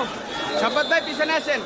যাও সম্পদ ভাই পিছনে আসেন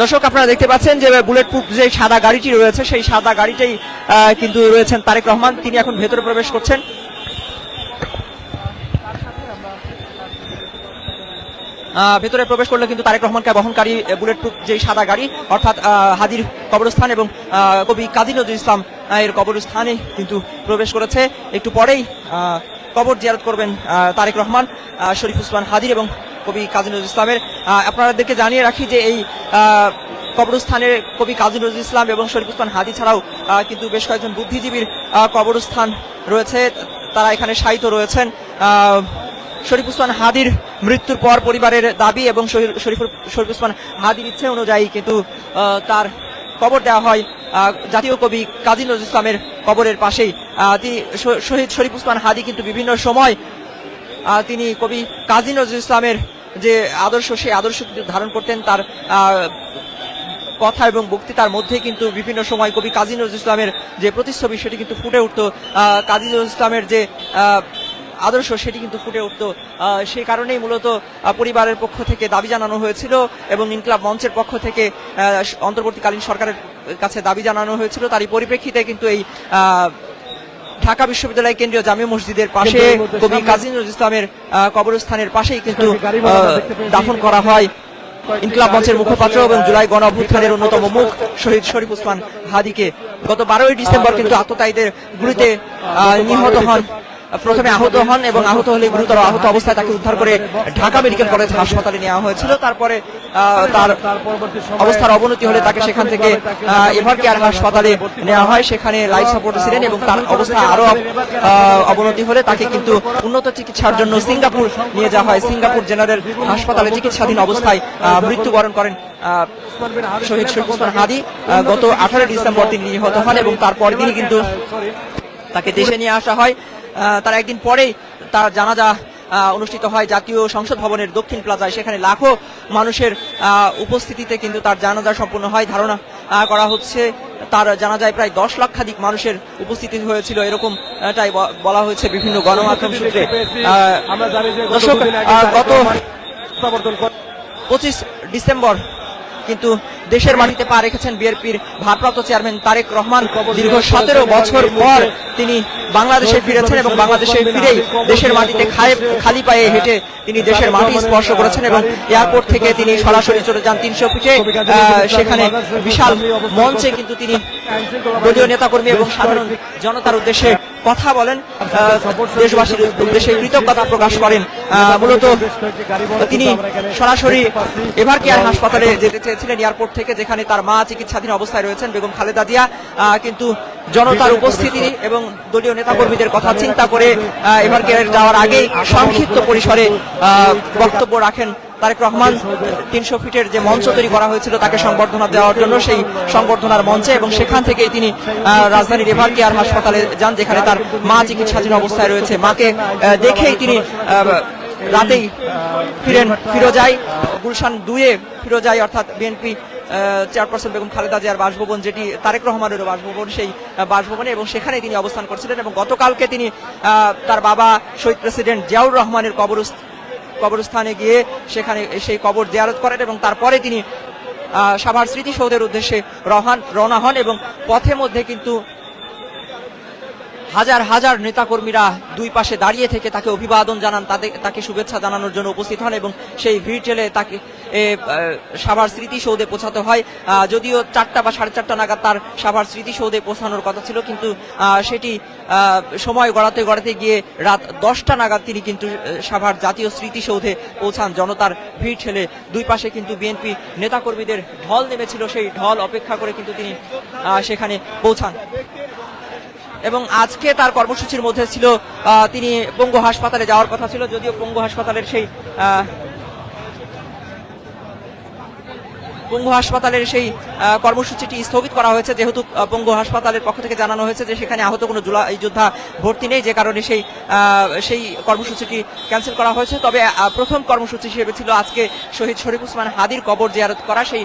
দর্শক, আপনারা দেখতে পাচ্ছেন যে বুলেট প্রুফ যে সাদা গাড়িটি রয়েছে, সেই সাদা গাড়িটাই কিন্তু রয়েছেন তারেক রহমান। তিনি এখন ভেতরে প্রবেশ করছেন। ভেতরে প্রবেশ করলে কিন্তু তারেক রহমানকে বহনকারী বুলেট প্রুফ যে সাদা গাড়ি, অর্থাৎ হাদির কবরস্থান এবং কবি কাজী নজরুল ইসলাম এর কবরস্থানে কিন্তু প্রবেশ করেছে। একটু পরেই কবর জিয়ারত করবেন তারেক রহমান শরীফ উসমান হাদির এবং কবি কাজী নজরুল ইসলামের আপনাদেরকে জানিয়ে রাখি যে এই আহ, কবরস্থানে কবি কাজী নজরুল ইসলাম এবং শরীফ উসমান হাদি ছাড়াও কিন্তু বেশ কয়েকজন বুদ্ধিজীবীর কবরস্থান রয়েছে তারা এখানে শায়িত রয়েছেন। শরীফ উসমান হাদির মৃত্যুর পর পরিবারের দাবি এবং শহীদ- শরীফ উসমান হাদির ইচ্ছে অনুযায়ী কিন্তু তার কবর দেওয়া হয় জাতীয় কবি কাজী নজরুল ইসলামের কবরের পাশেই। তিনি শহীদ শরীফ উসমান হাদি কিন্তু বিভিন্ন সময় তিনি কবি কাজী নজরুল ইসলামের যে আদর্শ, সেই আদর্শ ধারণ করতেন তার কথা এবং বক্তৃতার মধ্যে কিন্তু বিভিন্ন সময় কবি কাজী নজরুল ইসলামের যে প্রতিচ্ছবি, সেটি কিন্তু ফুটে উঠত। কাজী নজরুল ইসলামের যে আদর্শ, সেটি কিন্তু ফুটে উঠত। সেই কারণেই মূলত পরিবারের পক্ষ থেকে দাবি জানানো হয়েছিল এবং ইনকলাব মঞ্চের পক্ষ থেকে অন্তর্বর্তীকালীন সরকারের কাছে দাবি জানানো হয়েছিল। তারই পরিপ্রেক্ষিতে কিন্তু এই ঢাকা বিশ্ববিদ্যালয় কেন্দ্রীয় জামি মসজিদের পাশে কবি কাজী নজরুল ইসলামের কবরস্থানের পাশেই কিন্তু দাফন করা হয়। ইনকলাব মঞ্চের মুখপাত্র এবং জুলাই গণ অভ্যুত্থানের অন্যতম মুখ শহীদ শরীফ উসমান হাদিকে। গত বারোই ডিসেম্বর কিন্তু আত্মতায়ীদের গুলিতে আহ, নিহত হন। প্রথমে আহত হন এবং আহত হলে গুরুতর আহত অবস্থায় তাকে উদ্ধার করে ঢাকা মেডিকেল কলেজ হাসপাতালে নেওয়া হয়েছিল। তারপরে তার অবস্থার অবনতি হলে তাকে সেখান থেকে এভার কেয়ার হাসপাতালে নেওয়া হয়। সেখানে লাইফ সাপোর্টে ছিলেন এবং তার অবস্থা আরও অবনতি হলে তাকে কিন্তু উন্নত চিকিৎসার জন্য সিঙ্গাপুর নিয়ে যাওয়া হয়। সিঙ্গাপুর জেনারেল হাসপাতালে চিকিৎসাধীন অবস্থায় মৃত্যুবরণ করেন শহীদ শরীফ ওসমান হাদি গত আঠারো ডিসেম্বর তিনি নিহত হন এবং তারপর তিনি কিন্তু তাকে দেশে নিয়ে আসা হয়। তার একদিন পরেই তার জানাজা অনুষ্ঠিত হয় জাতীয় সংসদ ভবনের দক্ষিণ প্লাজায়। সেখানে লাখো মানুষের উপস্থিতিতে কিন্তু তার জানাজা সম্পূর্ণ হয়। ধারণা করা হচ্ছে তার জানাজায় প্রায় দশ লক্ষাধিক মানুষের উপস্থিতি হয়েছিল। এরকম আহ, টাই ব- বলা হয়েছে বিভিন্ন গণমাধ্যম সূত্রে। দর্শক, গত পঁচিশ ডিসেম্বর কিন্তু দেশের মাটিতে পা রেখেছেন বিএনপির ভারপ্রাপ্ত চেয়ারম্যান তারেক রহমান। দীর্ঘ সতেরো বছর পর তিনি বাংলাদেশে ফিরেছেন এবং বাংলাদেশে ফিরেই দেশের মাটিতে খায়- খালি পায়ে হেঁটে তিনি দেশের মাটি স্পর্শ করেছেন এবং এয়ারপোর্ট থেকে তিনি সরাসরি চলে যান তিনশো ফিটে। আহ, সেখানে বিশাল মঞ্চে কিন্তু তিনি দলীয় নেতাকর্মী এবং সাধারণ জনতার উদ্দেশ্যে কথা বলেন দেশবাসীর উদ্দেশ্যে কৃতজ্ঞতা প্রকাশ করেন। মূলত তিনি সরাসরি এভার কেয়ার হাসপাতালে যেতে চেয়েছিলেন এয়ারপোর্ট থেকে যেখানে তার মা চিকিৎসাধীন অবস্থায় রয়েছেন বেগম খালেদা জিয়া। কিন্তু জনতার উপস্থিতি এবং দলীয় নেতাকর্মীদের কথা চিন্তা করে এভার কেয়ার যাওয়ার আগেই সংক্ষিপ্ত পরিসরে আহ, বক্তব্য রাখেন তারেক রহমান তিনশো ফিটের যে মঞ্চ তৈরি করা হয়েছিল তাকে সংবর্ধনা দেওয়ার জন্য সেই সংবর্ধনার মঞ্চে এবং সেখান থেকেই তিনি রাজধানী এভার কেয়ার হাসপাতালে যান, যেখানে তার মা চিকিৎসাধীন অবস্থায় রয়েছে। মাকে দেখেই তিনি রাতেই ফিরেন, ফিরোজাই, গুলশান দুয়ে ফিরোজাই অর্থাৎ বিএনপি চেয়ারপারসন বেগম খালেদা জিয়ার বাসভবন, যেটি তারেক রহমানের বাসভবন, সেই বাসভবনে এবং সেখানে তিনি অবস্থান করছিলেন এবং গতকালকে তিনি তার বাবা, শহীদ প্রেসিডেন্ট জিয়াউর রহমানের কবরস্থ কবরস্থানে গিয়ে সেখানে সেই কবর জিয়ারত করেন এবং তারপরে তিনি সভার স্মৃতিসৌধের উদ্দেশ্যে রহান, রওনা হন এবং পথে মধ্যে কিন্তু হাজার হাজার নেতাকর্মীরা দুই পাশে দাঁড়িয়ে থেকে তাকে অভিবাদন জানান, তাদের, তাকে শুভেচ্ছা জানানোর জন্য উপস্থিত হন এবং সেই ভিড় ঠেলে তাকে সাভার স্মৃতিসৌধে পৌঁছাতে হয়। যদিও চারটা বা সাড়ে চারটা নাগাদ তার সাভার স্মৃতিসৌধে পৌঁছানোর কথা ছিল, কিন্তু সেটি সময় গড়াতে গড়াতে গিয়ে রাত দশটা নাগাদ তিনি কিন্তু সাভার জাতীয় স্মৃতিসৌধে পৌঁছান। জনতার ভিড় ঠেলে দুই পাশে কিন্তু বিএনপি নেতাকর্মীদের ঢল নেমেছিল, সেই ঢল অপেক্ষা করে কিন্তু তিনি সেখানে পৌঁছান। এবং আজকে তার কর্মসূচির মধ্যে ছিল তিনি পঙ্গু হাসপাতালে যাওয়ার কথা ছিল, যদিও পঙ্গু হাসপাতালের সেই পঙ্গু হাসপাতালের সেই কর্মসূচিটি স্থগিত করা হয়েছে। যেহেতু পঙ্গু হাসপাতালের পক্ষ থেকে জানানো হয়েছে যে সেখানে আহত কোনো যোদ্ধা ভর্তি নেই, যে কারণে সেই সেই কর্মসূচিটি ক্যান্সেল করা হয়েছে। তবে প্রথম কর্মসূচি হিসেবে ছিল আজকে শহীদ শরীফ উসমান হাদির কবর জিয়ারত করা। সেই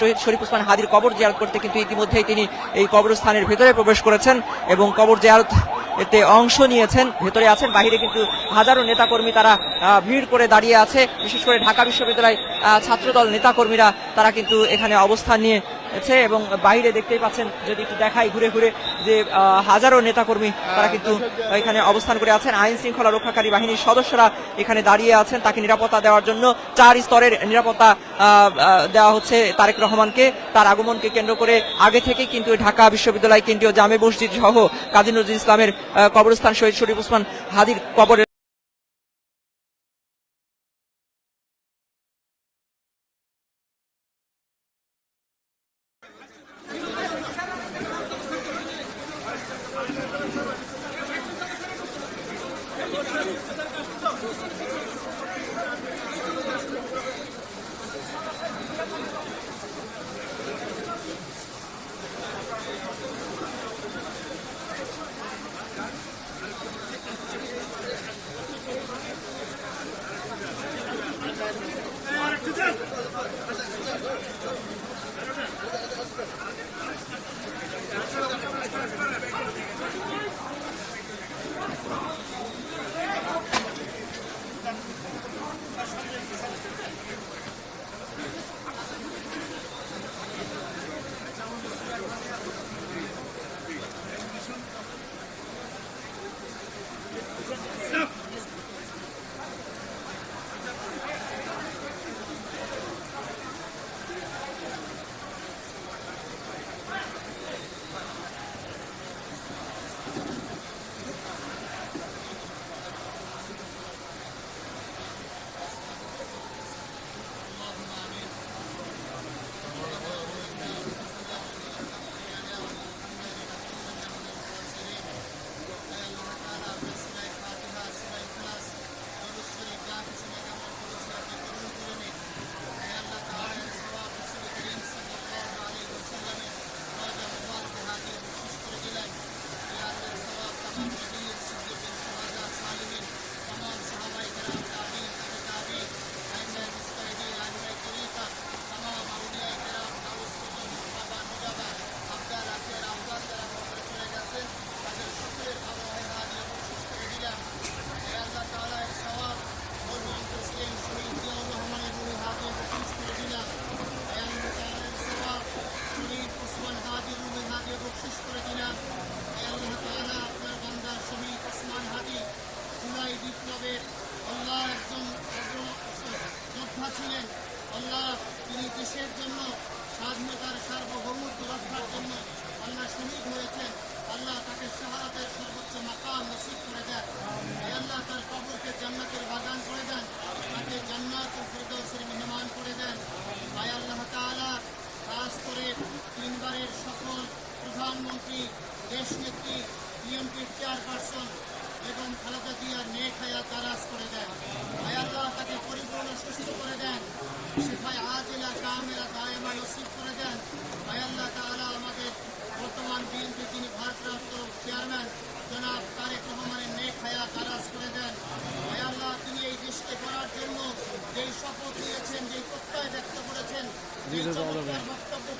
শহীদ শরীফ উসমান হাদির কবর জিয়ারত করতে কিন্তু ইতিমধ্যেই তিনি এই কবরস্থানের ভেতরে প্রবেশ করেছেন এবং কবর জিয়ারত এতে অংশ নিয়েছেন। ভেতরে আছেন, বাহিরে কিন্তু হাজারো নেতাকর্মী তারা ভিড় করে দাঁড়িয়ে আছে। বিশেষ করে ঢাকা বিশ্ববিদ্যালয় ছাত্রদল নেতাকর্মীরা, তারা কিন্তু এখানে অবস্থান নিয়েছে এবং বাইরে দেখতেই পাচ্ছেন, যদি একটু দেখাই ঘুরে ঘুরে, যে হাজারো নেতাকর্মী তারা কিন্তু এখানে অবস্থান করে আছেন। আইন শৃঙ্খলা রক্ষাকারী বাহিনীর সদস্যরা এখানে দাঁড়িয়ে আছেন তাকে নিরাপত্তা দেওয়ার জন্য। চার স্তরের নিরাপত্তা দেওয়া হচ্ছে তারেক রহমানকে। তার আগমনকে কেন্দ্র করে আগে থেকে কিন্তু ঢাকা বিশ্ববিদ্যালয় কেন্দ্রীয় জামে মসজিদ সহ কাজী নজরুল ইসলামের কবরস্থান শহীদ শরীফ উসমান হাদির কবরের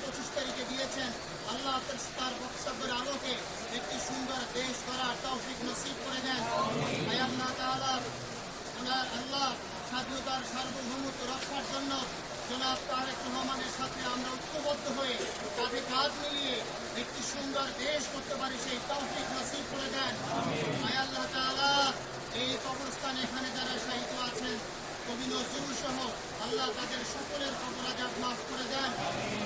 পঁচিশ তারিখে দিয়েছেন আল্লাহ তার- বক্তব্যের আলোকে একটি সুন্দর দেশ করার তৌফিক নসিব করে দেন সার্বভৌমত্ব রক্ষার জন্য জনাব তারেক সাথে আমরা ঐক্যবদ্ধ হয়ে কাঁধে কাঁধ মিলিয়ে একটি সুন্দর দেশ করতে পারি সেই তৌফিক নসিব করে দেন আয় আল্লাহ তাআলা এই এখানে যারা আছেন কবি নজরুল সহ আল্লাহ তাদের সকলের আজাব মাফ করে দেন।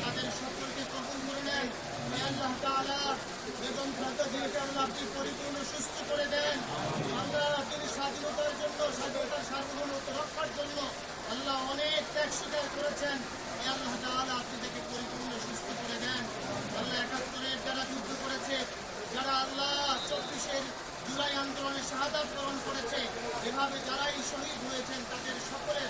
তাদের সকলকে কবুল করে নেন। আল্লাহ তাআলা বেগম খালেদা জিয়াকে আল্লাহ পরিপূর্ণ, সুস্থ করে দেন। আল্লাহ তিনি স্বাধীনতার জন্য, স্বাধীনতার সার্বভৌমত্ব রক্ষার জন্য আল্লাহ অনেক ত্যাগ স্বীকার করেছেন। আল্লাহ তাআলা আপনি তাকে পরিপূর্ণ, সুস্থ করে দেন। আল্লাহ একাত্তরের যারা যুদ্ধ করেছে, যারা আল্লাহ আন্দোলনে শাহাদ বরণ করেছে। এভাবে যারাই শহীদ হয়েছেন তাদের সকলের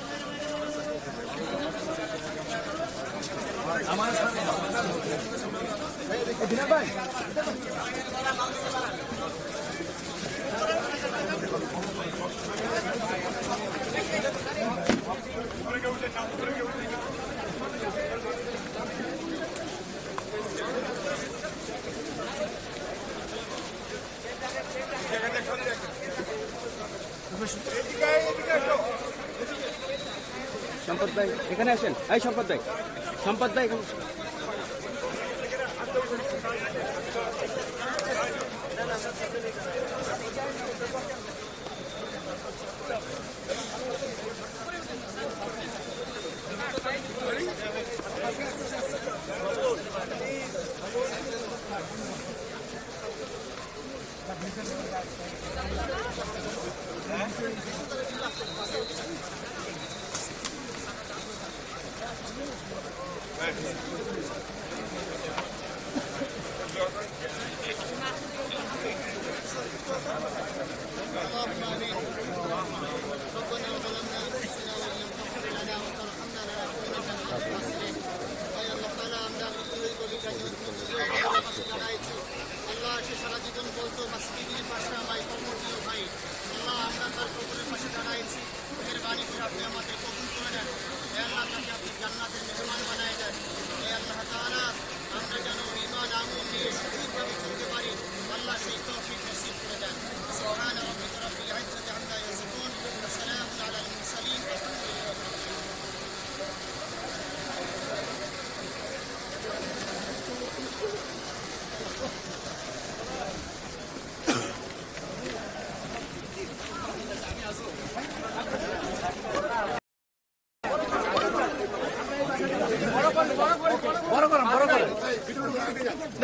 Edgar, Edgar, go. সম্পদ ভাই এখানে আসেন এই সম্পদ ভাই সম্পদ ভাই এখানে Thank you. Evet.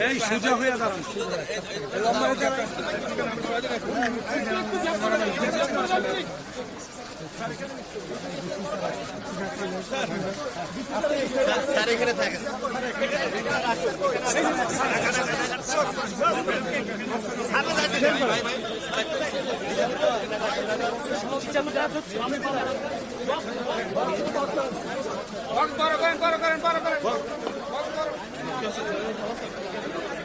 Ey şurada hoya darım. Allah'a emanet olun. করেন করেন করেন করেন করেন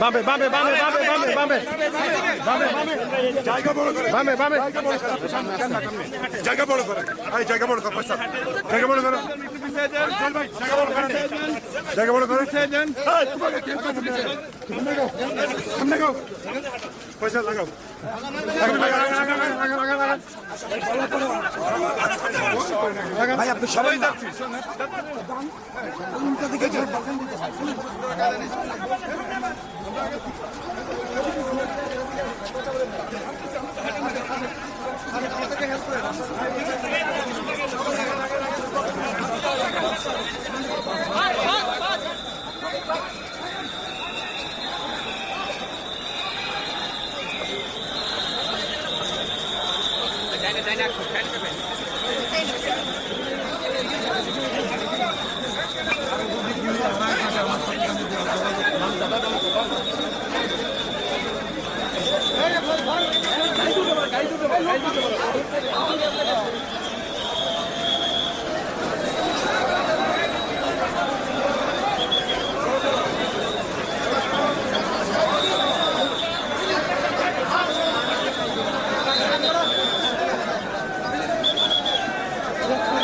বামে বামে বামে বামে বামে বামে বামে বামে জায়গা বড় করে। বামে বামে। জায়গা বড় করে। এই জায়গা বড় করে পয়সা। জায়গা বড় করে। জায়গা বড় করে? সামনে গাও সামনে গাও পয়সা লাগাও। ভাই আপনি সবাই যাচ্ছি